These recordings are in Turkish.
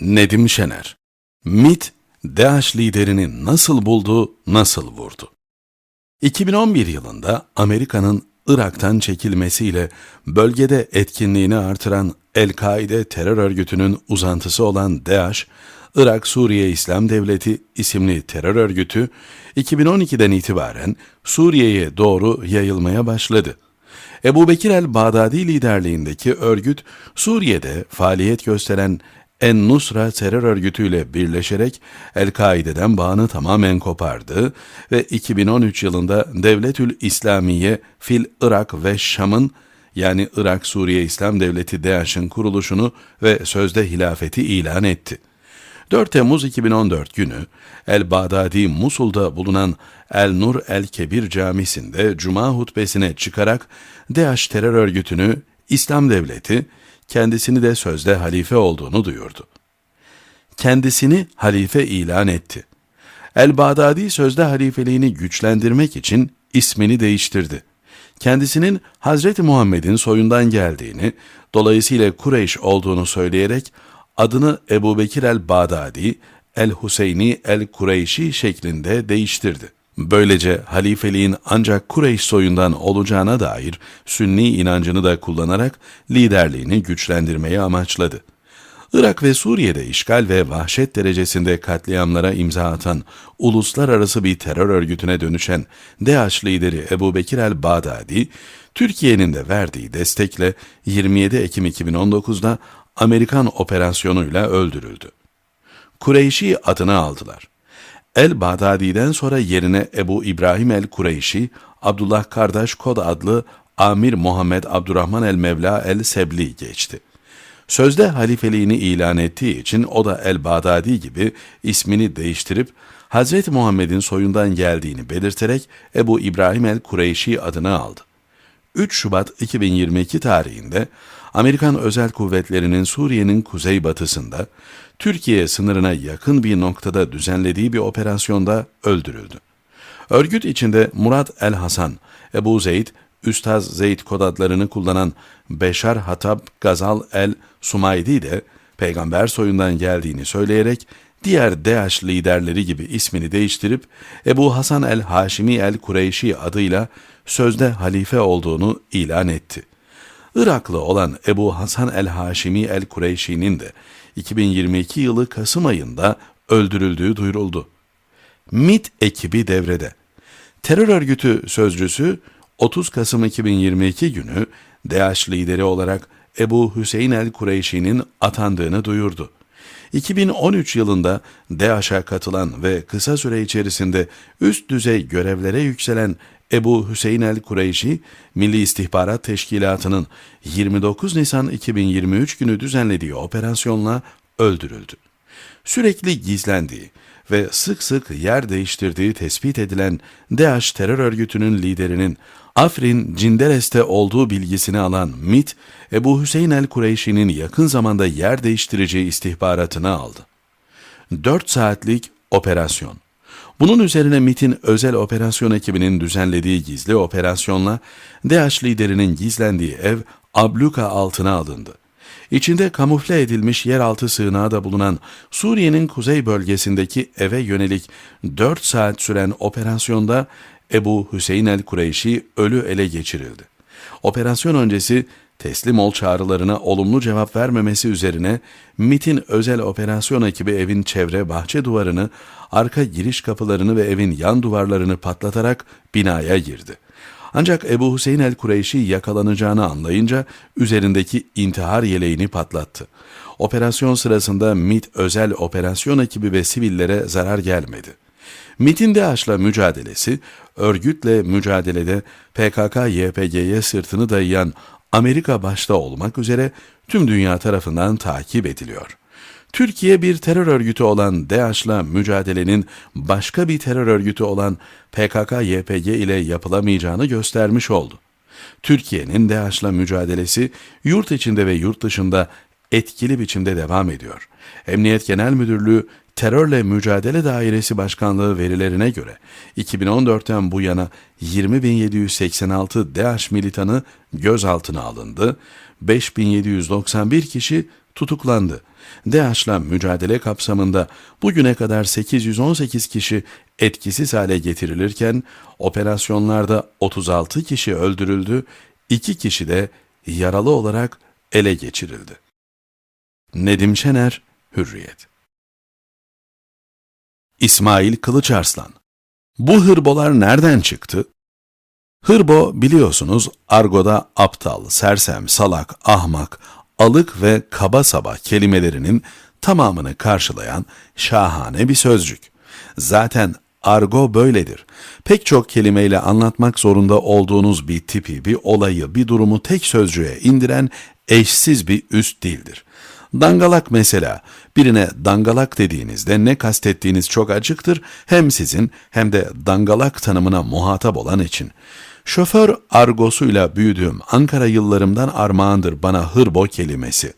Nedim Şener MIT, DAEŞ liderini nasıl buldu, nasıl vurdu? 2011 yılında Amerika'nın Irak'tan çekilmesiyle bölgede etkinliğini artıran El-Kaide terör örgütünün uzantısı olan DAEŞ, Irak-Suriye İslam Devleti isimli terör örgütü 2012'den itibaren Suriye'ye doğru yayılmaya başladı. Ebu Bekir el-Bağdadi liderliğindeki örgüt, Suriye'de faaliyet gösteren En-Nusra terör örgütüyle birleşerek El-Kaide'den bağını tamamen kopardı ve 2013 yılında Devletül İslamiye fil Irak ve Şam'ın yani Irak-Suriye İslam Devleti DAEŞ'in kuruluşunu ve sözde hilafeti ilan etti. 4 Temmuz 2014 günü El-Bağdadi Musul'da bulunan El-Nur El-Kebir Camisi'nde Cuma hutbesine çıkarak DAEŞ terör örgütünü İslam Devleti, kendisini de sözde halife olduğunu duyurdu. Kendisini halife ilan etti. El-Bağdadi sözde halifeliğini güçlendirmek için ismini değiştirdi. Kendisinin Hazreti Muhammed'in soyundan geldiğini, dolayısıyla Kureyş olduğunu söyleyerek adını Ebu Bekir el-Bağdadi, el-Huseyni el-Kureyşi şeklinde değiştirdi. Böylece halifeliğin ancak Kureyş soyundan olacağına dair sünni inancını da kullanarak liderliğini güçlendirmeyi amaçladı. Irak ve Suriye'de işgal ve vahşet derecesinde katliamlara imza atan uluslararası bir terör örgütüne dönüşen DAEŞ lideri Ebu Bekir el-Bağdadi, Türkiye'nin de verdiği destekle 27 Ekim 2019'da Amerikan operasyonuyla öldürüldü. Kureyşi adını aldılar. El-Bağdadi'den sonra yerine Ebu İbrahim el-Kureyşi, Abdullah Kardeş Kod adlı Amir Muhammed Abdurrahman el-Mevla el-Sebli geçti. Sözde halifeliğini ilan ettiği için o da El-Bağdadi gibi ismini değiştirip Hz. Muhammed'in soyundan geldiğini belirterek Ebu İbrahim el-Kureyşi adını aldı. 3 Şubat 2022 tarihinde Amerikan Özel Kuvvetleri'nin Suriye'nin kuzeybatısında Türkiye sınırına yakın bir noktada düzenlediği bir operasyonda öldürüldü. Örgüt içinde Murat El Hasan, Ebu Zeyd, Üstaz Zeyd kod adlarını kullanan Beşar Hatab Gazal El Sumaydi de peygamber soyundan geldiğini söyleyerek diğer DAEŞ liderleri gibi ismini değiştirip Ebu Hasan el Haşimi el Kureyşi adıyla sözde halife olduğunu ilan etti. Iraklı olan Ebu Hasan el Haşimi el Kureyşi'nin de 2022 yılı Kasım ayında öldürüldüğü duyuruldu. MIT ekibi devrede. Terör örgütü sözcüsü 30 Kasım 2022 günü DAEŞ lideri olarak Ebu Hüseyin el-Kureyşi'nin atandığını duyurdu. 2013 yılında DAEŞ'e katılan ve kısa süre içerisinde üst düzey görevlere yükselen Ebu Hüseyin el-Kureyşi, Milli İstihbarat Teşkilatı'nın 29 Nisan 2023 günü düzenlediği operasyonla öldürüldü. Sürekli gizlendiği ve sık sık yer değiştirdiği tespit edilen DAEŞ terör örgütünün liderinin Afrin Cinderes'te olduğu bilgisini alan MIT, Ebu Hüseyin el-Kureyşi'nin yakın zamanda yer değiştireceği istihbaratını aldı. 4 saatlik operasyon. Bunun üzerine MIT'in özel operasyon ekibinin düzenlediği gizli operasyonla DAEŞ liderinin gizlendiği ev abluka altına alındı. İçinde kamufle edilmiş yeraltı sığınağı da bulunan Suriye'nin kuzey bölgesindeki eve yönelik 4 saat süren operasyonda Ebu Hüseyin el-Kureyşi ölü ele geçirildi. Operasyon öncesi teslim ol çağrılarına olumlu cevap vermemesi üzerine MIT'in özel operasyon ekibi evin çevre bahçe duvarını, arka giriş kapılarını ve evin yan duvarlarını patlatarak binaya girdi. Ancak Ebu Hüseyin el-Kureyşi yakalanacağını anlayınca üzerindeki intihar yeleğini patlattı. Operasyon sırasında MIT özel operasyon ekibi ve sivillere zarar gelmedi. MIT'in DAEŞ'la mücadelesi, örgütle mücadelede PKK-YPG'ye sırtını dayayan Amerika başta olmak üzere tüm dünya tarafından takip ediliyor. Türkiye bir terör örgütü olan DAEŞ'la mücadelenin başka bir terör örgütü olan PKK-YPG ile yapılamayacağını göstermiş oldu. Türkiye'nin DAEŞ'la mücadelesi yurt içinde ve yurt dışında etkili biçimde devam ediyor. Emniyet Genel Müdürlüğü Terörle Mücadele Dairesi Başkanlığı verilerine göre 2014'ten bu yana 20.786 DAEŞ militanı gözaltına alındı, 5.791 kişi tutuklandı. DAEŞ'la mücadele kapsamında bugüne kadar 818 kişi etkisiz hale getirilirken operasyonlarda 36 kişi öldürüldü, 2 kişi de yaralı olarak ele geçirildi. Nedim Şener, Hürriyet İsmail Kılıçarslan Bu hırbolar nereden çıktı? Hırbo biliyorsunuz argoda aptal, sersem, salak, ahmak, alık ve kaba saba kelimelerinin tamamını karşılayan şahane bir sözcük. Zaten argo böyledir. Pek çok kelimeyle anlatmak zorunda olduğunuz bir tipi, bir olayı, bir durumu tek sözcüğe indiren eşsiz bir üst dildir. Dangalak mesela. Birine dangalak dediğinizde ne kastettiğiniz çok açıktır hem sizin hem de dangalak tanımına muhatap olan için. Şoför argosuyla büyüdüğüm Ankara yıllarımdan armağandır bana hırbo kelimesi.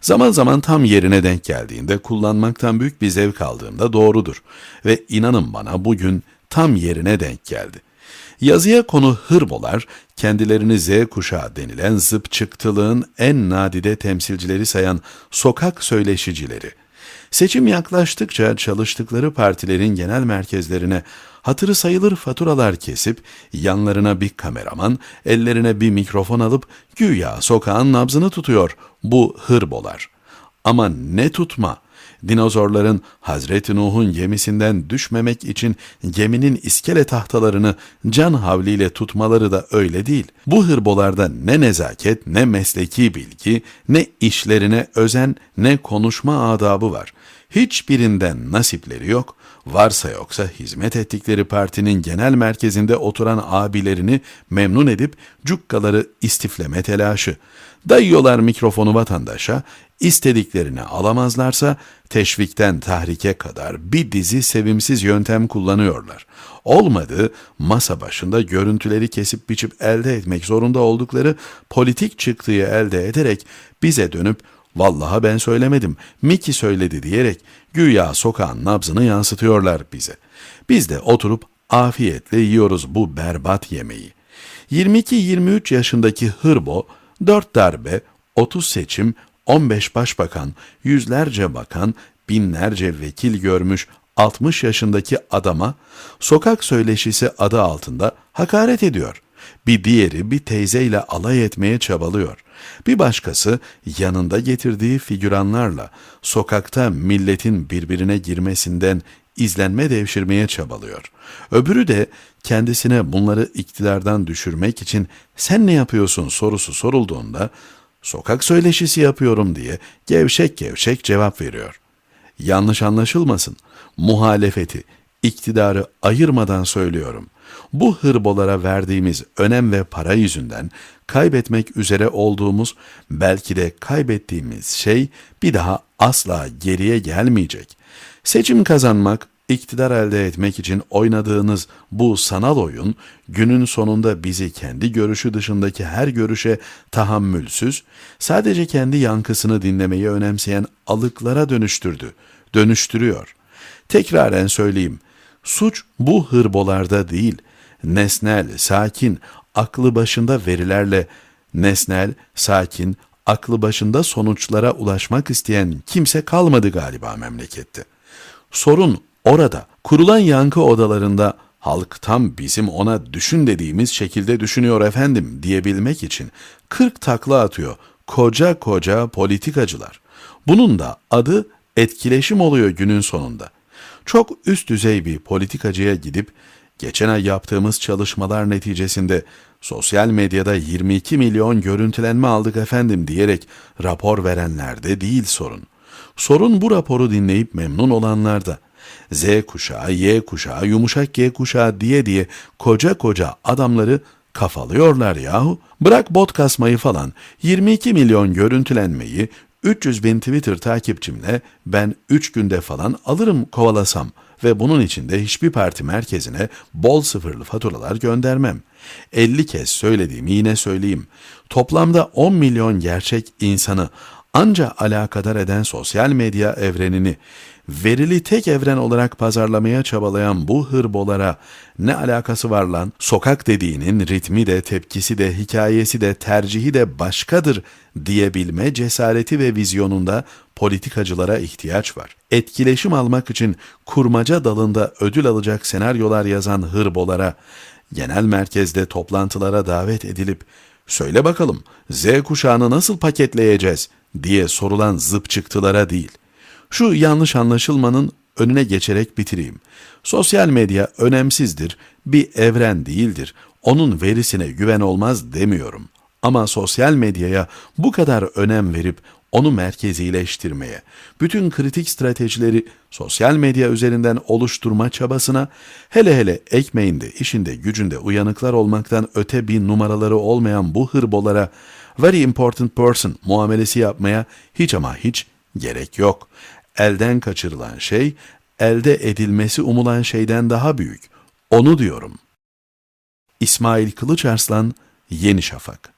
Zaman zaman tam yerine denk geldiğinde kullanmaktan büyük bir zevk aldığımda doğrudur. Ve inanın bana bugün tam yerine denk geldi. Yazıya konu hırbolar, kendilerini Z kuşağı denilen zıp çıktılığın en nadide temsilcileri sayan sokak söyleşicileri. Seçim yaklaştıkça çalıştıkları partilerin genel merkezlerine hatırı sayılır faturalar kesip yanlarına bir kameraman, ellerine bir mikrofon alıp güya sokağın nabzını tutuyor bu hırbolar. Ama ne tutma! Dinozorların Hazreti Nuh'un gemisinden düşmemek için geminin iskele tahtalarını can havliyle tutmaları da öyle değil. Bu hırbolarda ne nezaket, ne mesleki bilgi, ne işlerine özen, ne konuşma adabı var. Hiçbirinden nasipleri yok. Varsa yoksa hizmet ettikleri partinin genel merkezinde oturan abilerini memnun edip cukkaları istifleme telaşı. Dayıyorlar mikrofonu vatandaşa, istediklerini alamazlarsa teşvikten tahrike kadar bir dizi sevimsiz yöntem kullanıyorlar. Olmadı masa başında görüntüleri kesip biçip elde etmek zorunda oldukları politik çıktığı elde ederek bize dönüp vallaha ben söylemedim, Miki söyledi diyerek güya sokağın nabzını yansıtıyorlar bize. Biz de oturup afiyetle yiyoruz bu berbat yemeği. 22-23 yaşındaki hırbo 4 darbe, 30 seçim, 15 başbakan, yüzlerce bakan, binlerce vekil görmüş 60 yaşındaki adama sokak söyleşisi adı altında hakaret ediyor. Bir diğeri bir teyzeyle alay etmeye çabalıyor. Bir başkası yanında getirdiği figüranlarla sokakta milletin birbirine girmesinden izlenme devşirmeye çabalıyor. Öbürü de kendisine bunları iktidardan düşürmek için sen ne yapıyorsun sorusu sorulduğunda sokak söyleşisi yapıyorum diye gevşek gevşek cevap veriyor. Yanlış anlaşılmasın. Muhalefeti, iktidarı ayırmadan söylüyorum. Bu hırbolara verdiğimiz önem ve para yüzünden kaybetmek üzere olduğumuz, belki de kaybettiğimiz şey bir daha asla geriye gelmeyecek. Seçim kazanmak, iktidar elde etmek için oynadığınız bu sanal oyun günün sonunda bizi kendi görüşü dışındaki her görüşe tahammülsüz, sadece kendi yankısını dinlemeyi önemseyen alıklara dönüştürdü, dönüştürüyor. Tekraren söyleyeyim, suç bu hırbolarda değil, nesnel, sakin, aklı başında verilerle, nesnel, sakin, aklı başında sonuçlara ulaşmak isteyen kimse kalmadı galiba memlekette. Sorun orada. Kurulan yankı odalarında halk tam bizim ona düşün dediğimiz şekilde düşünüyor efendim diyebilmek için 40 takla atıyor koca koca politikacılar. Bunun da adı etkileşim oluyor günün sonunda. Çok üst düzey bir politikacıya gidip geçen ay yaptığımız çalışmalar neticesinde sosyal medyada 22 milyon görüntülenme aldık efendim diyerek rapor verenlerde değil sorun. Sorun bu raporu dinleyip memnun olanlarda. Z kuşağı, Y kuşağı, yumuşak G kuşağı diye diye koca koca adamları kafalıyorlar yahu. Bırak bot kasmayı falan 22 milyon görüntülenmeyi 300 bin Twitter takipçimle ben 3 günde falan alırım kovalasam ve bunun için de hiçbir parti merkezine bol sıfırlı faturalar göndermem. 50 kez söylediğimi yine söyleyeyim. Toplamda 10 milyon gerçek insanı Anca alakadar eden sosyal medya evrenini verili tek evren olarak pazarlamaya çabalayan bu hırbolara ne alakası var lan? Sokak dediğinin ritmi de, tepkisi de, hikayesi de, tercihi de başkadır diyebilme cesareti ve vizyonunda politikacılara ihtiyaç var. Etkileşim almak için kurmaca dalında ödül alacak senaryolar yazan hırbolara, genel merkezde toplantılara davet edilip söyle bakalım Z kuşağını nasıl paketleyeceğiz diye sorulan zıp çıktılara değil. Şu yanlış anlaşılmanın önüne geçerek bitireyim. Sosyal medya önemsizdir, bir evren değildir. Onun verisine güven olmaz demiyorum. Ama sosyal medyaya bu kadar önem verip onu merkezileştirmeye, bütün kritik stratejileri sosyal medya üzerinden oluşturma çabasına, hele hele ekmeğinde, işinde, gücünde uyanıklar olmaktan öte bir numaraları olmayan bu hırbolara very important person muamelesi yapmaya hiç ama hiç gerek yok. Elden kaçırılan şey, elde edilmesi umulan şeyden daha büyük. Onu diyorum. İsmail Kılıçarslan, Yeni Şafak